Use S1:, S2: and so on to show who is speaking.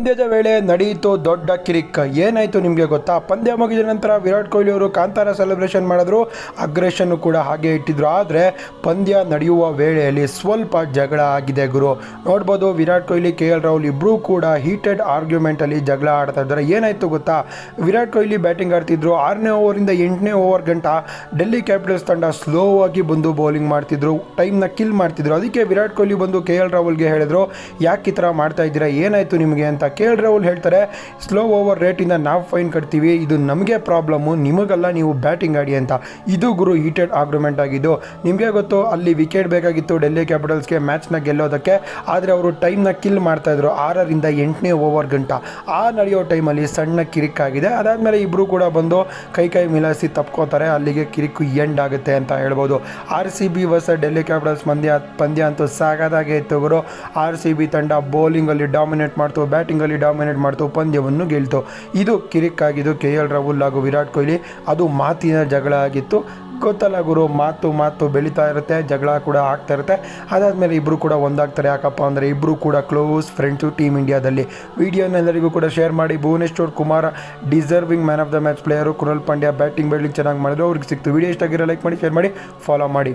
S1: ಪಂದ್ಯದ ವೇಳೆ ನಡೆಯಿತು ದೊಡ್ಡ ಕಿರಿಕ್. ಏನಾಯಿತು ನಿಮಗೆ ಗೊತ್ತಾ? ಪಂದ್ಯ ಮುಗಿದ ನಂತರ ವಿರಾಟ್ ಕೊಹ್ಲಿ ಅವರು ಕಾಂತಾರ ಸೆಲೆಬ್ರೇಷನ್ ಮಾಡಿದ್ರು. ಅಗ್ರೆಷನ್ನು ಕೂಡ ಹಾಗೆ ಇಟ್ಟಿದ್ರು. ಆದರೆ ಪಂದ್ಯ ನಡೆಯುವ ವೇಳೆಯಲ್ಲಿ ಸ್ವಲ್ಪ ಜಗಳ ಆಗಿದೆ ಗುರು. ನೋಡ್ಬೋದು ವಿರಾಟ್ ಕೊಹ್ಲಿ, ಕೆ ಎಲ್ ರಾಹುಲ್ ಇಬ್ಬರೂ ಕೂಡ ಹೀಟೆಡ್ ಆರ್ಗ್ಯುಮೆಂಟಲ್ಲಿ ಜಗಳ ಆಡ್ತಾ ಇದ್ದಾರೆ. ಏನಾಯಿತು ಗೊತ್ತಾ? ವಿರಾಟ್ ಕೊಹ್ಲಿ ಬ್ಯಾಟಿಂಗ್ ಆಡ್ತಿದ್ರು. ಆರನೇ ಓವರಿಂದ ಎಂಟನೇ ಓವರ್ ಗಂಟ ಡೆಲ್ಲಿ ಕ್ಯಾಪಿಟಲ್ಸ್ ತಂಡ ಸ್ಲೋ ಆಗಿ ಬಂದು ಬೌಲಿಂಗ್ ಮಾಡ್ತಿದ್ರು. ಟೈಮ್ನ ಕಿಲ್ ಮಾಡ್ತಿದ್ರು. ಅದಕ್ಕೆ ವಿರಾಟ್ ಕೊಹ್ಲಿ ಬಂದು ಕೆ ಎಲ್ ರಾಹುಲ್ಗೆ ಹೇಳಿದ್ರು, ಯಾಕೆ ಈ ಥರ ಮಾಡ್ತಾ ಇದ್ದೀರಾ? ಏನಾಯಿತು ನಿಮಗೆ ಅಂತ ಕೆ ಎಲ್ ರಾಹುಲ್ ಹೇಳ್ತಾರೆ ಸ್ಲೋ ಓವರ್ ರೇಟಿಂದ ನಾವು ಫೈನ್ ಕಟ್ತೀವಿ. ಇದು ನಮಗೆ ಪ್ರಾಬ್ಲಮ್ಮು ನಿಮಗಲ್ಲ, ನೀವು ಬ್ಯಾಟಿಂಗ್ ಆಡಿ ಅಂತ. ಇದು ಗುರು ಹೀಟೆಡ್ ಆಗ್ರೂಮೆಂಟ್ ಆಗಿದ್ದು. ನಿಮಗೆ ಗೊತ್ತು, ಅಲ್ಲಿ ವಿಕೆಟ್ ಬೇಕಾಗಿತ್ತು ಡೆಲ್ಲಿ ಕ್ಯಾಪಿಟಲ್ಸ್ಗೆ ಮ್ಯಾಚ್ನ ಗೆಲ್ಲೋದಕ್ಕೆ. ಆದರೆ ಅವರು ಟೈಮ್ನ ಕಿಲ್ ಮಾಡ್ತಾಯಿದ್ರು ಆರರಿಂದ ಎಂಟನೇ ಓವರ್ ಗಂಟ. ಆ ನಡೆಯೋ ಟೈಮಲ್ಲಿ ಸಣ್ಣ ಕಿರಿಕ್ ಆಗಿದೆ. ಅದಾದಮೇಲೆ ಇಬ್ಬರು ಕೂಡ ಬಂದು ಕೈ ಕೈ ಮಿಲಾಸಿ ತಪ್ಕೋತಾರೆ. ಅಲ್ಲಿಗೆ ಕಿರಿಕು ಎಂಡ್ ಆಗುತ್ತೆ ಅಂತ ಹೇಳ್ಬೋದು. ಆರ್ ಸಿ ಬಿ ವರ್ಸ ಡೆಲ್ಲಿ ಕ್ಯಾಪಿಟಲ್ಸ್ ಪಂದ್ಯ ಪಂದ್ಯ ಅಂತೂ ಸಾಗದಾಗೆ ಇತ್ತು ಗುರು. ಆರ್ ಸಿ ಬಿ ತಂಡ ಬೌಲಿಂಗಲ್ಲಿ ಡಾಮಿನೇಟ್ ಮಾಡ್ತು ಬ್ಯಾಟಿಂಗಲ್ಲಿ ಡಾಮಿನೇಟ್ ಮಾಡ್ತು, ಪಂದ್ಯವನ್ನು ಗೆಲ್ತು. ಇದು ಕಿರಿಕ್ ಆಗಿದ್ದು ಕೆ ಎಲ್ ರಾಹುಲ್ ಹಾಗೂ ವಿರಾಟ್ ಕೊಹ್ಲಿ. ಅದು ಮಾತಿನ ಜಗಳ ಆಗಿತ್ತು. ಗೊತ್ತಲ್ಲ ಗುರು ಮಾತು ಮಾತು ಬೆಳೀತಾ ಇರುತ್ತೆ, ಜಗಳ ಕೂಡ ಆಗ್ತಾ ಇರುತ್ತೆ. ಅದಾದಮೇಲೆ ಇಬ್ಬರು ಕೂಡ ಒಂದಾಗ್ತಾರೆ. ಯಾಕಪ್ಪ ಅಂದರೆ ಇಬ್ಬರು ಕೂಡ ಕ್ಲೋಸ್ ಫ್ರೆಂಡ್ಸು ಟೀಮ್ ಇಂಡಿಯಾದಲ್ಲಿ. ವಿಡಿಯೋನ ಎಲ್ಲರಿಗೂ ಕೂಡ ಶೇರ್ ಮಾಡಿ. Bhuvneshwar Kumar deserving man of the match player Krunal Pandya batting ಬೆಳಿಂಗ್ ಚೆನ್ನಾಗಿ ಮಾಡಿದ್ರು. ಅವ್ರಿಗೆ ಸಿಕ್ತು. ವಿಡಿಯೋ ಇಷ್ಟ ಆಗಿರೋ ಲೈಕ್ ಮಾಡಿ ಶೇರ್ ಮಾಡಿ ಫಾಲೋ ಮಾಡಿ.